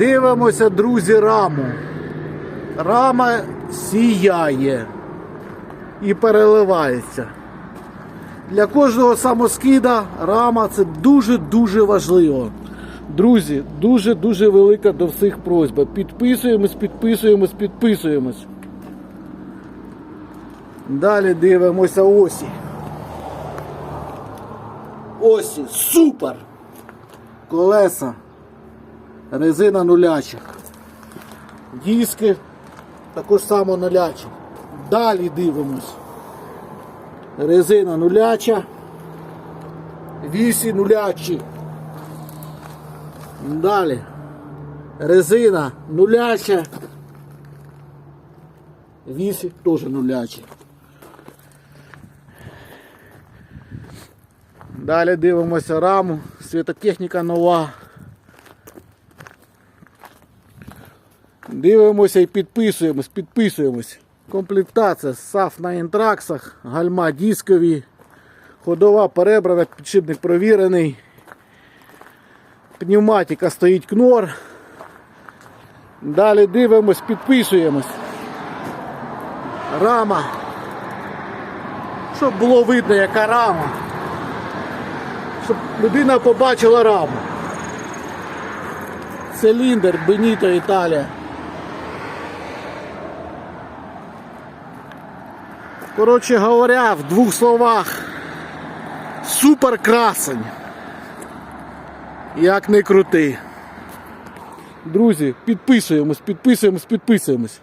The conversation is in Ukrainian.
Дивимося, друзі, раму. Рама сіяє і переливається. Для кожного самоскида рама це дуже-дуже важливо. Друзі, дуже-дуже велика до всіх просьба. Підписуємось, підписуємось, підписуємось. Далі дивимося осі. Осі, супер! Колеса. Резина нулячих. Диски також само нулячі. Далі дивимось. Резина нуляча. Вісі нулячі. Далі. Резина нуляча. Вісі теж нулячі. Далі дивимося раму. Світотехніка нова. Дивимося і підписуємось, підписуємось. Комплектація САФ на інтраксах, гальма дискові, ходова перебрана, підшипник провірений. Пневматика стоїть кнор. Далі дивимось, підписуємось. Рама. Щоб було видно, яка рама. Щоб людина побачила раму. Циліндр Беніто Італія. Коротше говоря, в двох словах, супер красень. Як не крути. Друзі, підписуємось, підписуємось, підписуємось.